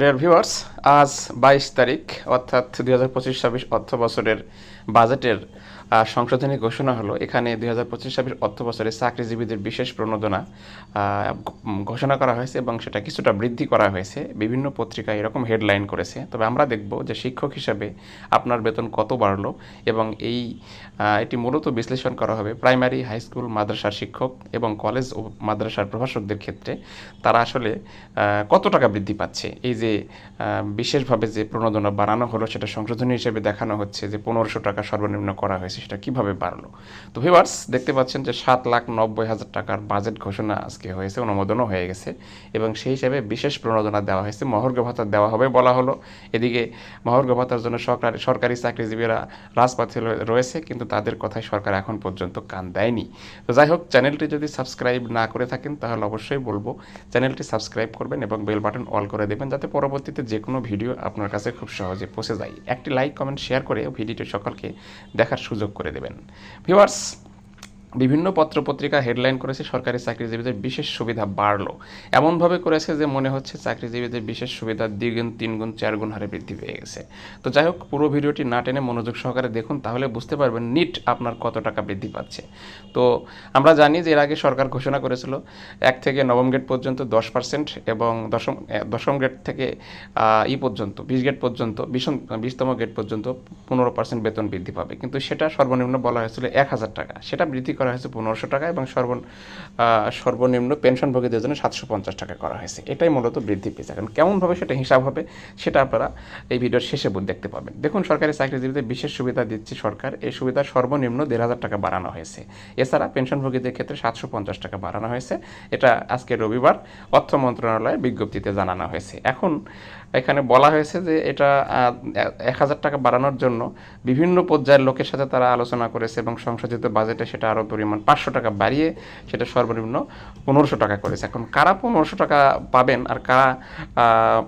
Dear viewers আজ বাইশ তারিখ, অর্থাৎ দুই হাজার পঁচিশ ছাব্বিশ অর্থ বছরের বাজেটের সংশোধনী ঘোষণা হলো। এখানে দুই হাজার পঁচিশ ছাব্বিশ অর্থ বছরে চাকরিজীবীদের বিশেষ প্রণোদনা ঘোষণা করা হয়েছে এবং সেটা কিছুটা বৃদ্ধি করা হয়েছে। বিভিন্ন পত্রিকা এরকম হেডলাইন করেছে। তবে আমরা দেখব যে শিক্ষক হিসাবে আপনার বেতন কত বাড়লো এবং এই এটি মূলত বিশ্লেষণ করা হবে প্রাইমারি, হাই স্কুল, মাদ্রাসার শিক্ষক এবং কলেজ ও মাদ্রাসার প্রভাষকদের ক্ষেত্রে। তারা আসলে কত টাকা বৃদ্ধি পাচ্ছে? এই যে বিশেষভাবে যে প্রণোদনা বাড়ানো হলো, সেটা সংশোধনী হিসেবে দেখানো হচ্ছে যে পনেরোশো টাকা সর্বনিম্ন করা হয়েছে, সেটা কীভাবে বাড়লো? তো ভিউয়ার্স দেখতে পাচ্ছেন যে সাত লাখ নব্বই হাজার টাকার বাজেট ঘোষণা আজকে হয়েছে, অনুমোদনও হয়ে গেছে। এবং সেই হিসাবে বিশেষ প্রণোদনা দেওয়া হয়েছে, মহর্ঘ ভাতা দেওয়া হবে বলা হলো। এদিকে মহর্ঘ ভাতার জন্য সরকারি সরকারি চাকরিজীবীরা রাজপথে রয়ে- রয়েছে, কিন্তু তাদের কথায় সরকার এখন পর্যন্ত কান দেয়নি। তো যাই হোক, চ্যানেলটি যদি সাবস্ক্রাইব না করে থাকেন, তাহলে অবশ্যই বলব, চ্যানেলটি সাবস্ক্রাইব করবেন এবং বেল বাটন অল করে দেবেন, যাতে পরবর্তীতে যে কোনো ভিডিও আপনার কাছে খুব সহজে পৌঁছে যায়। একটি লাইক কমেন্ট শেয়ার করে ভিডিওটি সকলকে দেখার সুযোগ করে দেবেন। ভিউয়ার্স বিভিন্ন পত্রপত্রিকা হেডলাইন করেছে সরকারি চাকরিজীবীদের বিশেষ সুবিধা বাড়লো। এমনভাবে করেছে যে মনে হচ্ছে চাকরিজীবীদের বিশেষ সুবিধা দ্বিগুণ তিনগুণ চারগুণ হারে বৃদ্ধি পেয়ে গেছে। তো যাই হোক, পুরো ভিডিওটি না টেনে মনোযোগ সহকারে দেখুন, তাহলে বুঝতে পারবেন নিট আপনার কত টাকা বৃদ্ধি পাচ্ছে। তো আমরা জানি যে এর আগে সরকার ঘোষণা করেছিল, এক থেকে নবম গ্রেড পর্যন্ত দশ পার্সেন্ট এবং দশম দশম গ্রেড থেকে ই পর্যন্ত, বিশ গ্রেড পর্যন্ত, বিশম, বিশতম গ্রেড পর্যন্ত পনেরো পার্সেন্ট বেতন বৃদ্ধি পাবে। কিন্তু সেটা সর্বনিম্ন বলা হয়েছিল এক হাজার টাকা। সেটা বৃদ্ধি করা হয়েছে পনেরোশো টাকা এবং সর্ব সর্বনিম্ন পেনশনভোগীদের জন্য সাতশো পঞ্চাশ টাকা করা হয়েছে। এটাই মূলত বৃদ্ধি পেয়েছে এখন কেমনভাবে সেটা হিসাব হবে, সেটা আপনারা এই ভিডিওর শেষে দেখতে পাবেন। দেখুন, সরকারি চাকরিজীবীদের বিশেষ সুবিধা দিচ্ছে সরকার। এই সুবিধা সর্বনিম্ন দেড় হাজার টাকা বাড়ানো হয়েছে। এছাড়া পেনশনভোগীদের ক্ষেত্রে সাতশো পঞ্চাশ টাকা বাড়ানো হয়েছে। এটা আজকে রবিবার অর্থ মন্ত্রণালয়ের বিজ্ঞপ্তিতে জানানো হয়েছে। এখন এখানে বলা হয়েছে যে এটা এক হাজার টাকা বাড়ানোর জন্য বিভিন্ন পর্যায়ের লোকের সাথে তারা আলোচনা করেছে এবং সংশোধিত বাজেটে সেটা আরও পরিমাণ পাঁচশো টাকা বাড়িয়ে সেটা সর্বনিম্ন পনেরোশো টাকা করেছে। এখন কারা পনেরোশো টাকা পাবেন আর কারা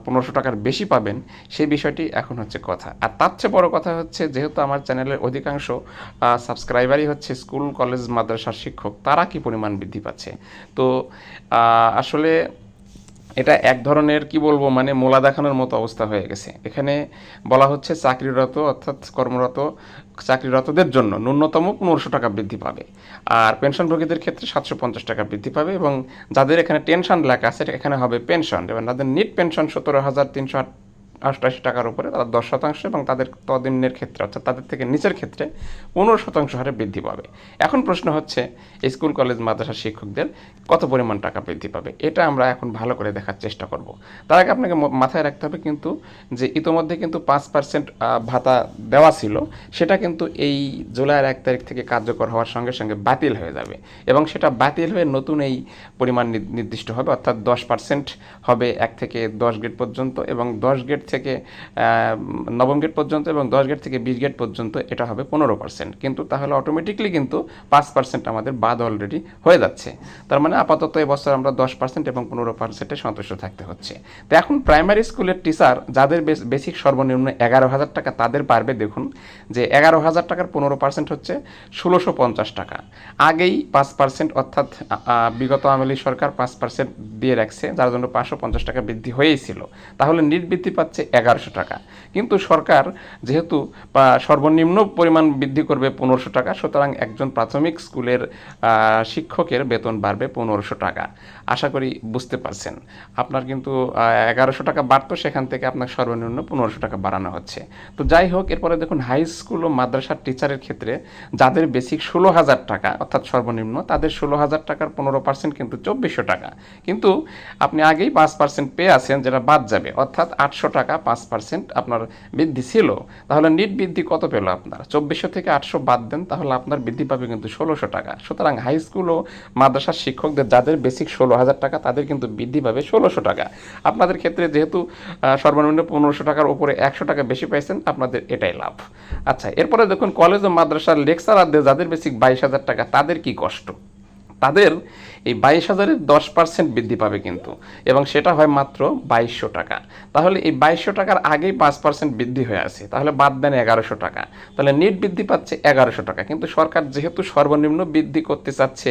পনেরোশো টাকার বেশি পাবেন সেই বিষয়টি এখন হচ্ছে কথা। আর তার চেয়ে বড় কথা হচ্ছে যেহেতু আমার চ্যানেলের অধিকাংশ সাবস্ক্রাইবারই হচ্ছে স্কুল, কলেজ, মাদ্রাসার শিক্ষক, তারা কি পরিমাণ বৃদ্ধি পাচ্ছে? তো আসলে এটা এক ধরনের, কি বলব মানে মোলা দেখানোর মতো অবস্থা হয়ে গেছে। এখানে বলা হচ্ছে চাকরিরত, অর্থাৎ কর্মরত চাকরিরতদের জন্য ন্যূনতম পনেরোশো টাকা বৃদ্ধি পাবে। আর পেনশনভোগীদের ক্ষেত্রে সাতশো পঞ্চাশ টাকা বৃদ্ধি পাবে এবং যাদের এখানে টেনশন লেখা আছে, এখানে হবে পেনশন। এবং তাদের নিট পেনশন সতেরো হাজার তিনশো অষ্টাশি টাকার উপরে, তারা দশ শতাংশ এবং তাদের তদিনের ক্ষেত্রে, অর্থাৎ তাদের থেকে নিচের ক্ষেত্রে পনেরো শতাংশ হারে বৃদ্ধি পাবে। এখন প্রশ্ন হচ্ছে, স্কুল, কলেজ মাদ্রাসা শিক্ষকদের কত পরিমাণ টাকা বৃদ্ধি পাবে? এটা আমরা এখন ভালো করে দেখার চেষ্টা করব। তার আগে আপনাকে মাথায় রাখতে হবে কিন্তু যে ইতোমধ্যে কিন্তু পাঁচ পার্সেন্ট ভাতা দেওয়া ছিল, সেটা কিন্তু এই জুলাইয়ের এক তারিখ থেকে কার্যকর হওয়ার সঙ্গে সঙ্গে বাতিল হয়ে যাবে এবং সেটা বাতিল হয়ে নতুন এই পরিমাণ নির্দিষ্ট হবে, অর্থাৎ দশ পার্সেন্ট হবে এক থেকে দশ গ্রেড পর্যন্ত এবং দশ গ্রেড থেকে নবম গ্রেড পর্যন্ত এবং দশ গ্রেড থেকে বিশ গ্রেড পর্যন্ত এটা হবে পনেরো পার্সেন্ট কিন্তু তাহলে অটোমেটিকলি কিন্তু পাঁচ পার্সেন্ট আমাদের বাদ অলরেডি হয়ে যাচ্ছে। তার মানে আপাতত এবছর আমরা দশ পার্সেন্ট এবং পনেরো পার্সেন্টে সন্তুষ্ট থাকতে হচ্ছে। তো এখন প্রাইমারি স্কুলের টিচার যাদের বেসিক সর্বনিম্ন এগারো হাজার টাকা তাদের পারবে দেখুন যে এগারো হাজার টাকার পনেরো পার্সেন্ট হচ্ছে ষোলোশো পঞ্চাশ টাকা। আগেই পাঁচ পার্সেন্ট অর্থাৎ বিগত আমলি সরকার পাঁচ পার্সেন্ট দিয়ে রাখছে, যার জন্য পাঁচশো পঞ্চাশ টাকা বৃদ্ধি হয়েই ছিল। তাহলে নিট পাচ্ছে এগারোশো টাকা। কিন্তু সরকার যেহেতু সর্বনিম্ন পরিমাণ বৃদ্ধি করবে পনেরোশো টাকা, সুতরাং একজন প্রাথমিক স্কুলের শিক্ষকের বেতন বাড়বে পনেরোশো টাকা। আশা করি বুঝতে পারছেন। আপনার কিন্তু এগারোশো টাকা বাড়তো, সেখান থেকে আপনার সর্বনিম্ন পনেরোশো টাকা বাড়ানো হচ্ছে। তো যাই হোক, এরপরে দেখুন, হাই স্কুল ও মাদ্রাসার টিচারের ক্ষেত্রে যাদের বেসিক ষোলো হাজার টাকা, অর্থাৎ সর্বনিম্ন, তাদের ষোলো হাজার টাকার পনেরো পার্সেন্ট কিন্তু চব্বিশশো টাকা। কিন্তু আপনি আগেই পাঁচ পার্সেন্ট পেয়ে আছেন, যেটা বাদ যাবে। অর্থাৎ আটশো টাকা পাঁচ পার্সেন্ট আপনার বৃদ্ধি ছিল, তাহলে নিট বৃদ্ধি কত পেল আপনার? চব্বিশশো থেকে আটশো বাদ দেন, তাহলে আপনার বৃদ্ধি পাবে কিন্তু ষোলোশো টাকা। সুতরাং হাই স্কুল ও মাদ্রাসার শিক্ষকদের যাদের বেসিক ষোলো হাজার টাকা, তাদের কিন্তু বৃদ্ধি পাবে ষোলোশো টাকা। আপনাদের ক্ষেত্রে যেহেতু সর্বনিম্ন পনেরোশো টাকার উপরে একশো টাকা বেশি পাইছেন, আপনাদের এটাই লাভ। আচ্ছা এরপরে দেখুন কলেজ ও মাদ্রাসার লেকচারারদের যাদের বেসিক বাইশ হাজার টাকা, তাদের কি কষ্ট? তাদের এই বাইশ হাজারের দশ পার্সেন্ট বৃদ্ধি পাবে কিন্তু, এবং সেটা হয় মাত্র বাইশশো টাকা। তাহলে এই বাইশশো টাকার আগেই পাঁচ পার্সেন্ট বৃদ্ধি হয়ে আছে। তাহলে বাদ দেন এগারোশো টাকা। তাহলে নেট বৃদ্ধি পাচ্ছে এগারোশো টাকা। কিন্তু সরকার যেহেতু সর্বনিম্ন বৃদ্ধি করতে চাচ্ছে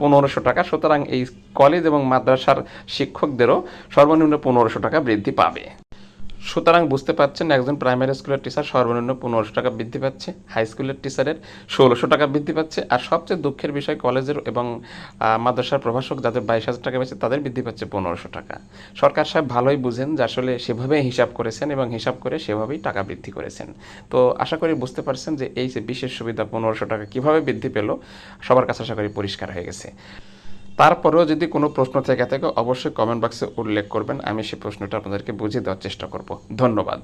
পনেরোশো টাকা, সুতরাং এই কলেজ এবং মাদ্রাসার শিক্ষকদেরও সর্বনিম্ন পনেরোশো টাকা বৃদ্ধি পাবে। সুতরাং বুঝতে পারছেন একজন প্রাইমারি স্কুলের টিচার সর্বনিম্ন পনেরোশো টাকা বৃদ্ধি পাচ্ছে হাই স্কুলের টিচারের ষোলোশো টাকা বৃদ্ধি পাচ্ছে, আর সবচেয়ে দুঃখের বিষয় কলেজের এবং মাদ্রাসার প্রভাষক যাদের বাইশ হাজার টাকা পেয়েছে তাদের বৃদ্ধি পাচ্ছে পনেরোশো টাকা। সরকার সাহেব ভালোই বুঝেন যে আসলে সেভাবেই হিসাব করেছেন এবং হিসাব করে সেভাবেই টাকা বৃদ্ধি করেছেন। তো আশা করি বুঝতে পারছেন যে এই যে বিশেষ সুবিধা পনেরোশো টাকা কীভাবে বৃদ্ধি পেল, সবার কাছে আশা করি পরিষ্কার হয়ে গেছে। তারপরেও যদি কোনো প্রশ্ন থেকে থাকে, অবশ্যই কমেন্ট বক্সে উল্লেখ করবেন। আমি সেই প্রশ্নটা আপনাদেরকে বুঝিয়ে দেওয়ার চেষ্টা করব। ধন্যবাদ।